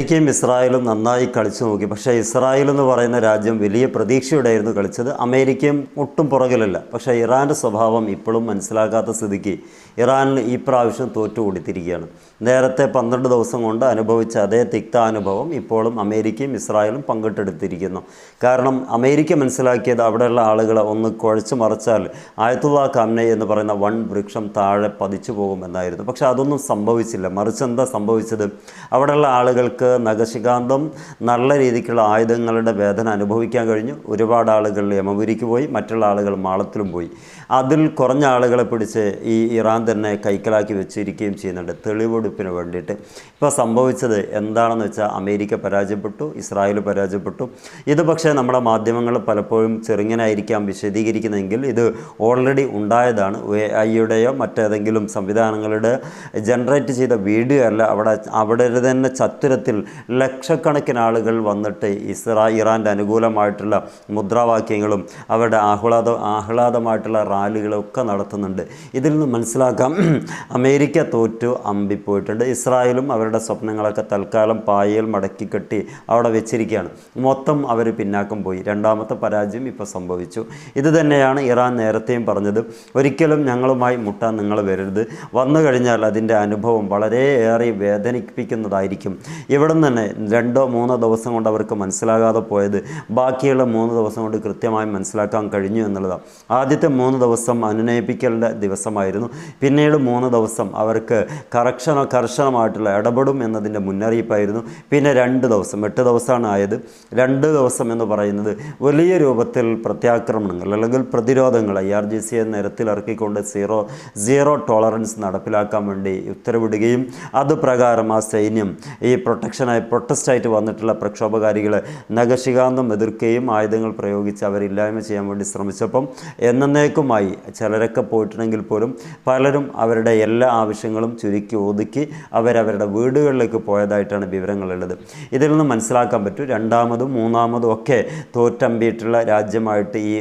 അമേരിക്കയും ഇസ്രായേലും നന്നായി കളിച്ചു നോക്കി. പക്ഷേ ഇസ്രായേൽ എന്ന് പറയുന്ന രാജ്യം വലിയ പ്രതീക്ഷയോടെയായിരുന്നു കളിച്ചത്. അമേരിക്കയും ഒട്ടും പുറകിലല്ല. പക്ഷേ ഇറാന്റെ സ്വഭാവം ഇപ്പോഴും മനസ്സിലാക്കാത്ത സ്ഥിതിക്ക് ഇറാനിൽ ഈ പ്രാവശ്യം തോറ്റു കൊടുത്തിരിക്കുകയാണ് നേരത്തെ പന്ത്രണ്ട് ദിവസം കൊണ്ട് അനുഭവിച്ച അതേ തിക്താനുഭവം ഇപ്പോഴും അമേരിക്കയും ഇസ്രായേലും പങ്കിട്ടെടുത്തിരിക്കുന്നു. കാരണം അമേരിക്ക മനസ്സിലാക്കിയത് അവിടെയുള്ള ആളുകളെ ഒന്ന് കുഴച്ചു മറിച്ചാൽ ആയത്തുള്ള കാംനെ എന്ന് പറയുന്ന വൺ വൃക്ഷം താഴെ പതിച്ചു പോകുമെന്നായിരുന്നു. പക്ഷേ അതൊന്നും സംഭവിച്ചില്ല. മറിച്ച് എന്താ സംഭവിച്ചത്? അവിടെയുള്ള ആളുകൾക്ക് നഖശികാന്തം നല്ല രീതിക്കുള്ള ആയുധങ്ങളുടെ വേദന അനുഭവിക്കാൻ കഴിഞ്ഞു. ഒരുപാട് ആളുകൾ യമപുരിക്ക് പോയി മറ്റുള്ള ആളുകൾ മാളത്തിലും പോയി. അതിൽ കുറഞ്ഞ ആളുകളെ പിടിച്ച് ഈ ഇറാൻ തന്നെ കൈക്കലാക്കി വെച്ചിരിക്കുകയും ചെയ്യുന്നുണ്ട്. തെളിവെടുപ്പിന് വേണ്ടിയിട്ട്. ഇപ്പോൾ സംഭവിച്ചത് എന്താണെന്ന് വെച്ചാൽ അമേരിക്ക പരാജയപ്പെട്ടു ഇസ്രായേൽ പരാജയപ്പെട്ടു. ഇത് പക്ഷേ നമ്മുടെ മാധ്യമങ്ങൾ പലപ്പോഴും ചെറുങ്ങനായിരിക്കാം വിശദീകരിക്കുന്നതെങ്കിൽ ഇത് ഓൾറെഡി ഉണ്ടായതാണ്. എ ഐയുടെയോ മറ്റേതെങ്കിലും സംവിധാനങ്ങളുടെ ജനറേറ്റ് ചെയ്ത വീഡിയോ അല്ല അവിടെ അവിടെ തന്നെ ചത്തുരത്തിൽ ലക്ഷക്കണക്കിന് ആളുകൾ വന്നിട്ട് ഇസ്രാ ഇറാന്റെ അനുകൂലമായിട്ടുള്ള മുദ്രാവാക്യങ്ങളും അവരുടെ ആഹ്ലാദ ആഹ്ലാദമായിട്ടുള്ള റാലികളും റാലികളൊക്കെ നടത്തുന്നുണ്ട്. ഇതിൽ നിന്ന് മനസ്സിലാക്കാം അമേരിക്ക തോറ്റു അമ്പിപ്പോയിട്ടുണ്ട്. ഇസ്രായേലും അവരുടെ സ്വപ്നങ്ങളൊക്കെ തൽക്കാലം പായയിൽ മടക്കി കെട്ടി അവിടെ വെച്ചിരിക്കുകയാണ്. മൊത്തം അവർ പിന്നാക്കം പോയി. രണ്ടാമത്തെ പരാജയം ഇപ്പോൾ സംഭവിച്ചു. ഇത് തന്നെയാണ് ഇറാൻ നേരത്തെയും പറഞ്ഞത്. ഒരിക്കലും ഞങ്ങളുമായി മുട്ടാൻ നിങ്ങൾ വരരുത്. വന്നു കഴിഞ്ഞാൽ അതിന്റെ അനുഭവം വളരെയേറെ വേദനിപ്പിക്കുന്നതായിരിക്കും. ഇവിടെ നിന്ന് തന്നെ രണ്ടോ മൂന്നോ ദിവസം കൊണ്ട് അവർക്ക് മനസ്സിലാകാതെ പോയത് ബാക്കിയുള്ള മൂന്ന് ദിവസം കൊണ്ട് കൃത്യമായി മനസ്സിലാക്കാൻ കഴിഞ്ഞു എന്നുള്ളതാണ്. ആദ്യത്തെ മൂന്ന് ദിവസം അനുനയിപ്പിക്കലിന്റെ ദിവസമായിരുന്നു. പിന്നീട് മൂന്ന് ദിവസം അവർക്ക് കറക്ഷനോ കർശനമായിട്ടുള്ള ഇടപെടും എന്നതിന്റെ മുന്നറിയിപ്പായിരുന്നു. പിന്നെ രണ്ട് ദിവസം എട്ട് ദിവസമാണ് ആയത്. രണ്ട് ദിവസം എന്ന് പറയുന്നത് വലിയ രൂപത്തിൽ പ്രത്യാക്രമണങ്ങൾ അല്ലെങ്കിൽ പ്രതിരോധങ്ങൾ ഐ ആർ ജി സിയെ നിരത്തിലിറക്കിക്കൊണ്ട് സീറോ സീറോ ടോളറൻസ് നടപ്പിലാക്കാൻ വേണ്ടി ഉത്തരവിടുകയും അത് പ്രകാരം ആ സൈന്യം ഈ പ്രൊട്ടക്ഷനായി പ്രൊട്ടസ്റ്റായിട്ട് വന്നിട്ടുള്ള പ്രക്ഷോഭകാരികളെ നഖശികാന്തം എതിർക്കുകയും ആയുധങ്ങൾ പ്രയോഗിച്ച് അവരില്ലായ്മ ചെയ്യാൻ വേണ്ടി ശ്രമിച്ചപ്പം എന്നേക്കുമായി ചിലരൊക്കെ പോയിട്ടുണ്ടെങ്കിൽ പോലും പലരും അവരുടെ എല്ലാ ആവശ്യങ്ങളും ചുരുക്കി ഒതുക്കി അവരവരുടെ വീടുകളിലേക്ക് പോയതായിട്ടാണ് വിവരങ്ങളുള്ളത്. ഇതിൽ നിന്ന് മനസ്സിലാക്കാൻ പറ്റും രണ്ടാമതും മൂന്നാമതും ഒക്കെ തോറ്റമ്പിയിട്ടുള്ള രാജ്യമായിട്ട് ഈ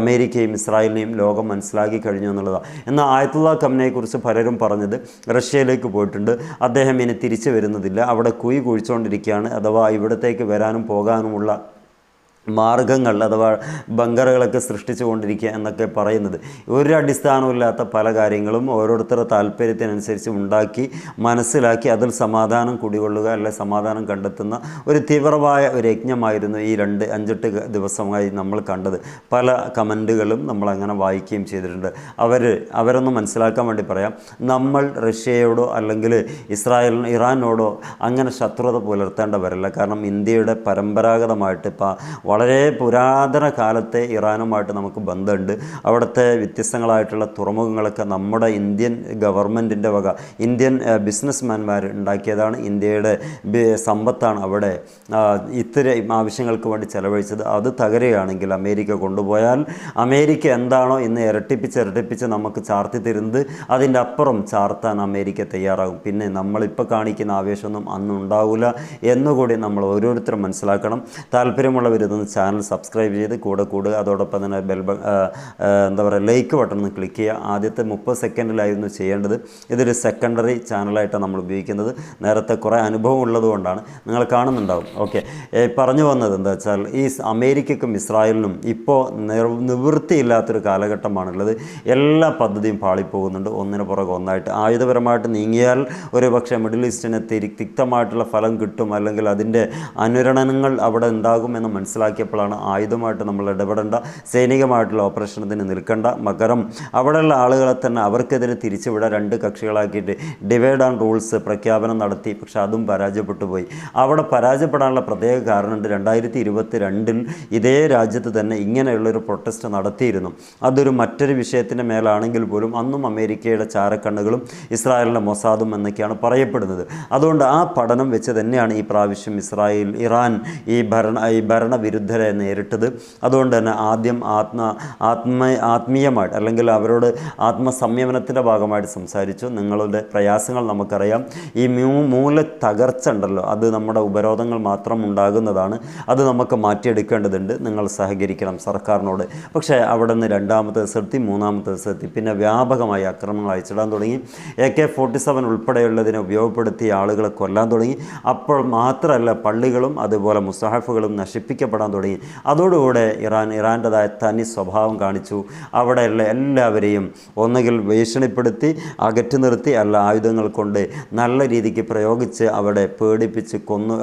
അമേരിക്കയും ഇസ്രായേലിനെയും ലോകം മനസ്സിലാക്കി കഴിഞ്ഞു എന്നുള്ളതാണ് എന്നാൽ ആയത്തുള്ള കമ്മിനെക്കുറിച്ച് പലരും പറഞ്ഞത് റഷ്യയിലേക്ക് പോയിട്ടുണ്ട്. അദ്ദേഹം ഇനി തിരിച്ചു വരുന്നതില്ല. അവിടെ കുഴി കുഴിച്ചുകൊണ്ടിരിക്കുകയാണ് അഥവാ ഇവിടത്തേക്ക് വരാനും പോകാനുമുള്ള മാർഗങ്ങൾ അഥവാ ബങ്കറുകളൊക്കെ സൃഷ്ടിച്ചു കൊണ്ടിരിക്കുക എന്നൊക്കെ പറയുന്നത്. ഒരു അടിസ്ഥാനമില്ലാത്ത പല കാര്യങ്ങളും ഓരോരുത്തരുടെ താല്പര്യത്തിനനുസരിച്ച് ഉണ്ടാക്കി മനസ്സിലാക്കി അതിൽ സമാധാനം കുടികൊള്ളുക അല്ലെ സമാധാനം കണ്ടെത്തുന്ന ഒരു തീവ്രമായ ഒരു യജ്ഞമായിരുന്നു ഈ രണ്ട് അഞ്ചെട്ട് ദിവസമായി നമ്മൾ കണ്ടത്. പല കമന്റുകളും നമ്മൾ അങ്ങനെ വായിക്കുകയും ചെയ്തിട്ടുണ്ട്. അവർ അവരൊന്ന് മനസ്സിലാക്കാൻ വേണ്ടി പറയാം. നമ്മൾ റഷ്യയോടോ അല്ലെങ്കിൽ ഇസ്രായേലിനോ ഇറാനോടോ അങ്ങനെ ശത്രുത പുലർത്തേണ്ടവരല്ല. കാരണം ഇന്ത്യയുടെ പരമ്പരാഗതമായിട്ട് ഇപ്പോൾ വളരെ പുരാതന കാലത്തെ ഇറാനുമായിട്ട് നമുക്ക് ബന്ധമുണ്ട്. അവിടുത്തെ വ്യത്യസ്തങ്ങളായിട്ടുള്ള തുറമുഖങ്ങളൊക്കെ നമ്മുടെ ഇന്ത്യൻ ഗവൺമെന്റിന്റെ വക ഇന്ത്യൻ ബിസിനസ്മാൻമാർ ഉണ്ടാക്കിയതാണ് ഇന്ത്യയുടെ സമ്പത്താണ് അവിടെ ഇത്തരം ആവശ്യങ്ങൾക്ക് വേണ്ടി ചെലവഴിച്ചത്. അത് തകരുകയാണെങ്കിൽ അമേരിക്ക കൊണ്ടുപോയാൽ അമേരിക്ക എന്താണോ ഇന്ന് ഇരട്ടിപ്പിച്ച് ഇരട്ടിപ്പിച്ച് നമുക്ക് ചാർത്തി തരുന്നത് അതിന്റെ അപ്പുറം ചാർത്താൻ അമേരിക്ക തയ്യാറാകും. പിന്നെ നമ്മളിപ്പോൾ കാണിക്കുന്ന ആവേശമൊന്നും അന്നുണ്ടാവില്ല എന്നുകൂടി നമ്മൾ ഓരോരുത്തരും മനസ്സിലാക്കണം. താല്പര്യമുള്ളവർ ഇതൊന്ന് ചാനൽ സബ്സ്ക്രൈബ് ചെയ്ത് കൂടെ കൂടുക. അതോടൊപ്പം തന്നെ ബെൽ എന്താ പറയുക ലൈക്ക് ബട്ടൺ ഒന്ന് ക്ലിക്ക് ചെയ്യുക. ആദ്യത്തെ മുപ്പത് സെക്കൻഡിലായിരുന്നു ചെയ്യേണ്ടത്. ഇതൊരു സെക്കൻഡറി ചാനലായിട്ടാണ് നമ്മൾ ഉപയോഗിക്കുന്നത്. നേരത്തെ കുറേ അനുഭവം ഉള്ളതുകൊണ്ടാണ് നിങ്ങൾ കാണുന്നുണ്ടാവും. ഓക്കെ പറഞ്ഞു വന്നത് എന്താ വെച്ചാൽ ഈ അമേരിക്കക്കും ഇസ്രായേലിനും ഇപ്പോൾ നിവൃത്തിയില്ലാത്തൊരു കാലഘട്ടമാണുള്ളത്. എല്ലാ പദ്ധതിയും പാളിപ്പോകുന്നുണ്ട്. ഒന്നിന് പുറകെ ഒന്നായിട്ട്. ആയുധപരമായിട്ട് നീങ്ങിയാൽ ഒരു പക്ഷേ മിഡിൽ ഈസ്റ്റിന് തിക്തമായിട്ടുള്ള ഫലം കിട്ടും. അല്ലെങ്കിൽ അതിന്റെ അനുരണനങ്ങൾ അവിടെ ഉണ്ടാകുമെന്ന് മനസ്സിലാക്കിയപ്പോഴാണ് ആയുധമായിട്ട് നമ്മൾ ഇടപെടേണ്ട സൈനികമായിട്ടുള്ള ഓപ്പറേഷനത്തിന് നിൽക്കേണ്ട മകരം. അവിടെയുള്ള ആളുകളെ തന്നെ അവർക്കെതിരെ തിരിച്ചുവിടാൻ രണ്ട് കക്ഷികളാക്കിയിട്ട് ഡിവൈഡ് ആൻഡ് റൂൾസ് പ്രഖ്യാപനം നടത്തി പക്ഷെ അതും പരാജയപ്പെട്ടു പോയി. അവിടെ പരാജയപ്പെടാനുള്ള പ്രത്യേക കാരണമുണ്ട്. രണ്ടായിരത്തി ഇരുപത്തി രണ്ടിൽ ഇതേ രാജ്യത്ത് തന്നെ ഇങ്ങനെയുള്ളൊരു പ്രൊട്ടസ്റ്റ് നടത്തിയിരുന്നു. അതൊരു മറ്റൊരു വിഷയത്തിന്റെ മേലാണെങ്കിൽ പോലും അന്നും അമേരിക്കയുടെ ചാരക്കണ്ണുകളും ഇസ്രായേലിന്റെ മൊസാദും എന്നൊക്കെയാണ് പറയപ്പെടുന്നത്. അതുകൊണ്ട് ആ പഠനം വെച്ച് തന്നെയാണ് ഈ പ്രാവശ്യം ഇസ്രായേൽ ഇറാൻ ഈ ഭരണ ഈ ഭരണവിരുദ്ധ വിരുദ്ധരെ നേരിട്ടത്. അതുകൊണ്ട് തന്നെ ആദ്യം ആത്മ ആത്മ ആത്മീയമായിട്ട് അല്ലെങ്കിൽ അവരോട് ആത്മസംയമനത്തിന്റെ ഭാഗമായിട്ട് സംസാരിച്ചു. നിങ്ങളുടെ പ്രയാസങ്ങൾ നമുക്കറിയാം. ഈ മ്യൂ മൂല തകർച്ച ഉണ്ടല്ലോ അത് നമ്മുടെ ഉപരോധങ്ങൾ മാത്രം ഉണ്ടാകുന്നതാണ്. അത് നമുക്ക് മാറ്റിയെടുക്കേണ്ടതുണ്ട്. നിങ്ങൾ സഹകരിക്കണം സർക്കാരിനോട്. പക്ഷേ അവിടെ നിന്ന് രണ്ടാമത്തെ ദിവസത്തി മൂന്നാമത്തെ ദിവസത്തി പിന്നെ വ്യാപകമായി അക്രമങ്ങൾ അയച്ചിടാൻ തുടങ്ങി. എ കെ ഫോർട്ടി സെവൻ ഉൾപ്പെടെയുള്ളതിനെ ഉപയോഗപ്പെടുത്തിയ ആളുകളെ കൊല്ലാൻ തുടങ്ങി. അപ്പോൾ മാത്രമല്ല പള്ളികളും അതുപോലെ മുസാഹഫുകളും നശിപ്പിക്കപ്പെടാൻ തുടങ്ങി. അതോടുകൂടെ ഇറാൻ ഇറാന്റെതായ തനി സ്വഭാവം കാണിച്ചു. അവിടെയുള്ള എല്ലാവരെയും ഒന്നുകിൽ ഭീഷണിപ്പെടുത്തി അകറ്റി നിർത്തി അല്ല ആയുധങ്ങൾ കൊണ്ട് നല്ല രീതിക്ക് പ്രയോഗിച്ച് അവിടെ പേടിപ്പിച്ച് കൊന്നു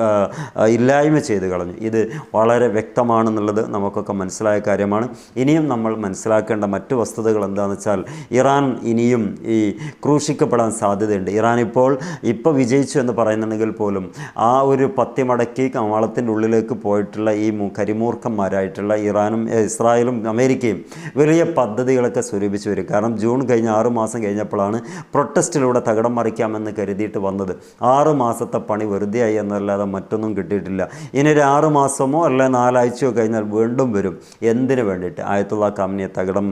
ഇല്ലായ്മ ചെയ്ത് കളഞ്ഞു. ഇത് വളരെ വ്യക്തമാണെന്നുള്ളത് നമുക്കൊക്കെ മനസ്സിലായ കാര്യമാണ്. ഇനിയും നമ്മൾ മനസ്സിലാക്കേണ്ട മറ്റു വസ്തുതകൾ എന്താണെന്ന് വെച്ചാൽ ഇറാൻ ഇനിയും ഈ ക്രൂശിക്കപ്പെടാൻ സാധ്യതയുണ്ട്. ഇറാൻ ഇപ്പോൾ ഇപ്പോൾ വിജയിച്ചു എന്ന് പറയുന്നുണ്ടെങ്കിൽ പോലും ആ ഒരു പത്യമടക്കി കവാളത്തിന്റെ ഉള്ളിലേക്ക് പോയിട്ടുള്ള ഈ കരിമൂർഖന്മാരായിട്ടുള്ള ഇറാനും ഇസ്രായേലും അമേരിക്കയും വലിയ പദ്ധതികളൊക്കെ സ്വരൂപിച്ചു വരും. കാരണം ജൂൺ കഴിഞ്ഞ ആറ് മാസം കഴിഞ്ഞപ്പോഴാണ് പ്രൊട്ടസ്റ്റിലൂടെ തകടം മറിക്കാമെന്ന് കരുതിയിട്ട് വന്നത്. ആറ് മാസത്തെ പണി വെറുതെയായി എന്നല്ലാതെ മറ്റൊന്നും കിട്ടിയിട്ടില്ല. ഇനി ഒരു ആറ് മാസമോ അല്ല നാലാഴ്ചയോ കഴിഞ്ഞാൽ വീണ്ടും വരും. എന്തിനു വേണ്ടിയിട്ട്? ആയത്തുള്ള കമ്പനിയെ തകടം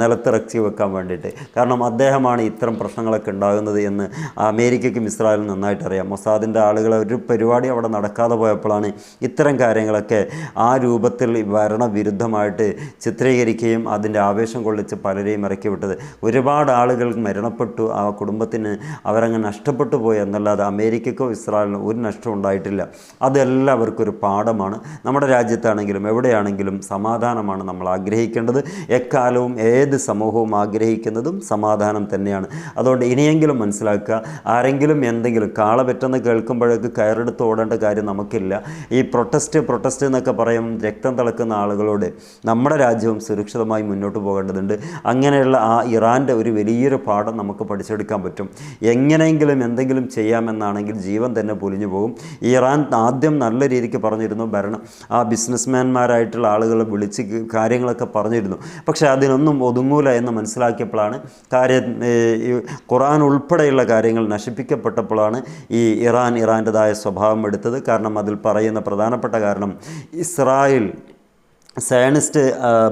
നിലത്തിറക്കി വെക്കാൻ വേണ്ടിയിട്ട്. കാരണം അദ്ദേഹമാണ് ഇത്തരം പ്രശ്നങ്ങളൊക്കെ ഉണ്ടാകുന്നത് എന്ന് അമേരിക്കയ്ക്കും ഇസ്രായേലും നന്നായിട്ട് അറിയാം മൊസാദിന്റെ ആളുകളെ ഒരു പരിപാടി അവിടെ നടക്കാതെ പോയപ്പോഴാണ് ഇത്തരം കാര്യങ്ങളൊക്കെ ആ രൂപത്തിൽ ഭരണവിരുദ്ധമായിട്ട് ചിത്രീകരിക്കുകയും അതിന്റെ ആവേശം കൊള്ളിച്ച് പലരെയും ഇറക്കി വിട്ടത്. ഒരുപാട് ആളുകൾ മരണപ്പെട്ടു. ആ കുടുംബത്തിന് അവരങ്ങ് നഷ്ടപ്പെട്ടു പോയി. എന്നല്ലാതെ അമേരിക്കക്കോ ഇസ്രായേലിനോ ഒരു നഷ്ടം ഉണ്ടായിട്ടില്ല. അതെല്ലാവർക്കും ഒരു പാഠമാണ്. നമ്മുടെ രാജ്യത്താണെങ്കിലും എവിടെയാണെങ്കിലും സമാധാനമാണ് നമ്മൾ ആഗ്രഹിക്കേണ്ടത്. എക്കാലവും ഏത് സമൂഹവും ആഗ്രഹിക്കുന്നതും സമാധാനം തന്നെയാണ്. അതുകൊണ്ട് ഇനിയെങ്കിലും മനസ്സിലാക്കുക ആരെങ്കിലും എന്തെങ്കിലും കാളപറ്റെന്ന് കേൾക്കുമ്പോഴേക്ക് കയറെടുത്ത് ഓടേണ്ട കാര്യം നമുക്കില്ല. ഈ പ്രൊട്ടസ്റ്റ് പ്രൊട്ടസ്റ്റ് എന്നൊക്കെ പറയും രക്തം തിളക്കുന്ന ആളുകളോട് നമ്മുടെ രാജ്യവും സുരക്ഷിതമായി മുന്നോട്ട് പോകേണ്ടതുണ്ട്. അങ്ങനെയുള്ള ആ ഇറാന്റെ ഒരു വലിയൊരു പാഠം നമുക്ക് പഠിച്ചെടുക്കാൻ പറ്റും. എങ്ങനെയെങ്കിലും എന്തെങ്കിലും ചെയ്യാമെന്നാണെങ്കിൽ ജീവൻ തന്നെ പൊലിഞ്ഞു പോകും. ഇറാൻ ആദ്യം നല്ല രീതിക്ക് പറഞ്ഞിരുന്നു ഭരണം. ആ ബിസിനസ്മാൻമാരായിട്ടുള്ള ആളുകളെ വിളിച്ച് കാര്യങ്ങളൊക്കെ പറഞ്ഞിരുന്നു. പക്ഷേ അതിനൊന്നും ഒതുങ്ങൂല എന്ന് മനസ്സിലാക്കിയപ്പോഴാണ് കാര്യം ഖുറാൻ ഉൾപ്പെടെയുള്ള കാര്യങ്ങൾ നശിപ്പിക്കപ്പെട്ടപ്പോഴാണ് ഈ ഇറാൻ ഇറാന്റെതായ സ്വഭാവം എടുത്തത്. കാരണം അതിൽ പറയുന്ന പ്രധാനപ്പെട്ട കാരണം ഇസ്രായേൽ സയനിസ്റ്റ്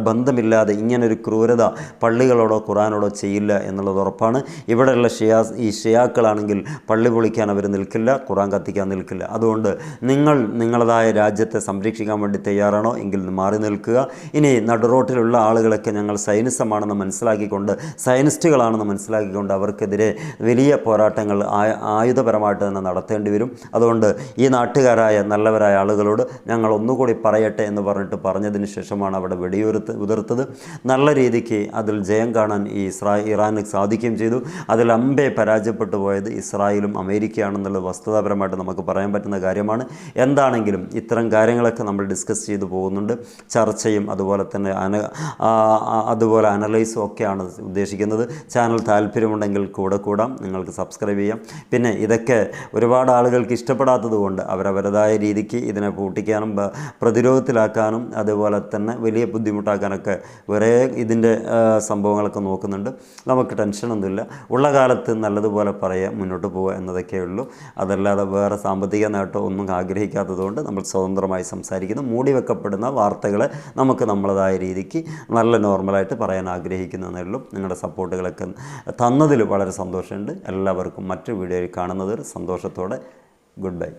ബന്ധമില്ലാതെ ഇങ്ങനൊരു ക്രൂരത പള്ളികളോടോ ഖുറാനോടോ ചെയ്യില്ല എന്നുള്ളത് ഉറപ്പാണ്. ഇവിടെയുള്ള ഷിയാസ് ഈ ഷിയാക്കളാണെങ്കിൽ പള്ളി പൊളിക്കാൻ അവർ നിൽക്കില്ല ഖുറാൻ കത്തിക്കാൻ നിൽക്കില്ല. അതുകൊണ്ട് നിങ്ങൾ നിങ്ങളതായ രാജ്യത്തെ സംരക്ഷിക്കാൻ വേണ്ടി തയ്യാറാണോ എങ്കിൽ മാറി നിൽക്കുക. ഇനി നടുറോട്ടിലുള്ള ആളുകളൊക്കെ ഞങ്ങൾ സൈനിസമാണെന്ന് മനസ്സിലാക്കിക്കൊണ്ട് സയനിസ്റ്റുകളാണെന്ന് മനസ്സിലാക്കിക്കൊണ്ട് അവർക്കെതിരെ വലിയ പോരാട്ടങ്ങൾ ആയുധപരമായിട്ട് തന്നെ നടത്തേണ്ടി വരും. അതുകൊണ്ട് ഈ നാട്ടുകാരായ നല്ലവരായ ആളുകളോട് ഞങ്ങൾ ഒന്നുകൂടി പറയട്ടെ എന്ന് പറഞ്ഞിട്ട് പറഞ്ഞതിന് ശേഷമാണ് അവിടെ വെടിയുതിർത്ത് ഉതിർത്തത്. നല്ല രീതിക്ക് അതിൽ ജയം കാണാൻ ഈ ഇസ്രാ ഇറാന് സാധിക്കുകയും ചെയ്തു. അതിൽ അമ്പെ പരാജയപ്പെട്ടു പോയത് ഇസ്രായേലും അമേരിക്കയാണെന്നുള്ളത് വസ്തുതാപരമായിട്ട് നമുക്ക് പറയാൻ പറ്റുന്ന കാര്യമാണ്. എന്താണെങ്കിലും ഇത്തരം കാര്യങ്ങളൊക്കെ നമ്മൾ ഡിസ്കസ് ചെയ്തു പോകുന്നുണ്ട്. ചർച്ചയും അതുപോലെ തന്നെ അന അതുപോലെ അനലൈസും ഒക്കെയാണ് ഉദ്ദേശിക്കുന്നത്. ചാനൽ താല്പര്യമുണ്ടെങ്കിൽ കൂടെ കൂടാം. നിങ്ങൾക്ക് സബ്സ്ക്രൈബ് ചെയ്യാം. പിന്നെ ഇതൊക്കെ ഒരുപാട് ആളുകൾക്ക് ഇഷ്ടപ്പെടാത്തത് കൊണ്ട് അവരവരുടേതായ രീതിക്ക് ഇതിനെ പൂട്ടിക്കാനും പ്രതിരോധത്തിലാക്കാനും അതുപോലെ തന്നെ വലിയ ബുദ്ധിമുട്ടാക്കാനൊക്കെ വേറെ ഇതിന്റെ സംഭവങ്ങളൊക്കെ നോക്കുന്നുണ്ട്. നമുക്ക് ടെൻഷനൊന്നുമില്ല ഉള്ള കാലത്ത് നല്ലതുപോലെ പറയുക മുന്നോട്ട് പോവുക എന്നതൊക്കെ ഉള്ളൂ. അതല്ലാതെ വേറെ സാമ്പത്തിക നേട്ടം ഒന്നും ആഗ്രഹിക്കാത്തതുകൊണ്ട് നമ്മൾ സ്വതന്ത്രമായി സംസാരിക്കുന്നു. മൂടി വെക്കപ്പെടുന്ന വാർത്തകളെ നമുക്ക് നമ്മളതായ രീതിക്ക് നല്ല നോർമലായിട്ട് പറയാൻ ആഗ്രഹിക്കുന്നതേ ഉള്ളൂ. നിങ്ങളുടെ സപ്പോർട്ടുകളൊക്കെ തന്നതിൽ വളരെ സന്തോഷമുണ്ട്. എല്ലാവർക്കും മറ്റു വീഡിയോയിൽ കാണുന്നത് സന്തോഷത്തോടെ ഗുഡ് ബൈ.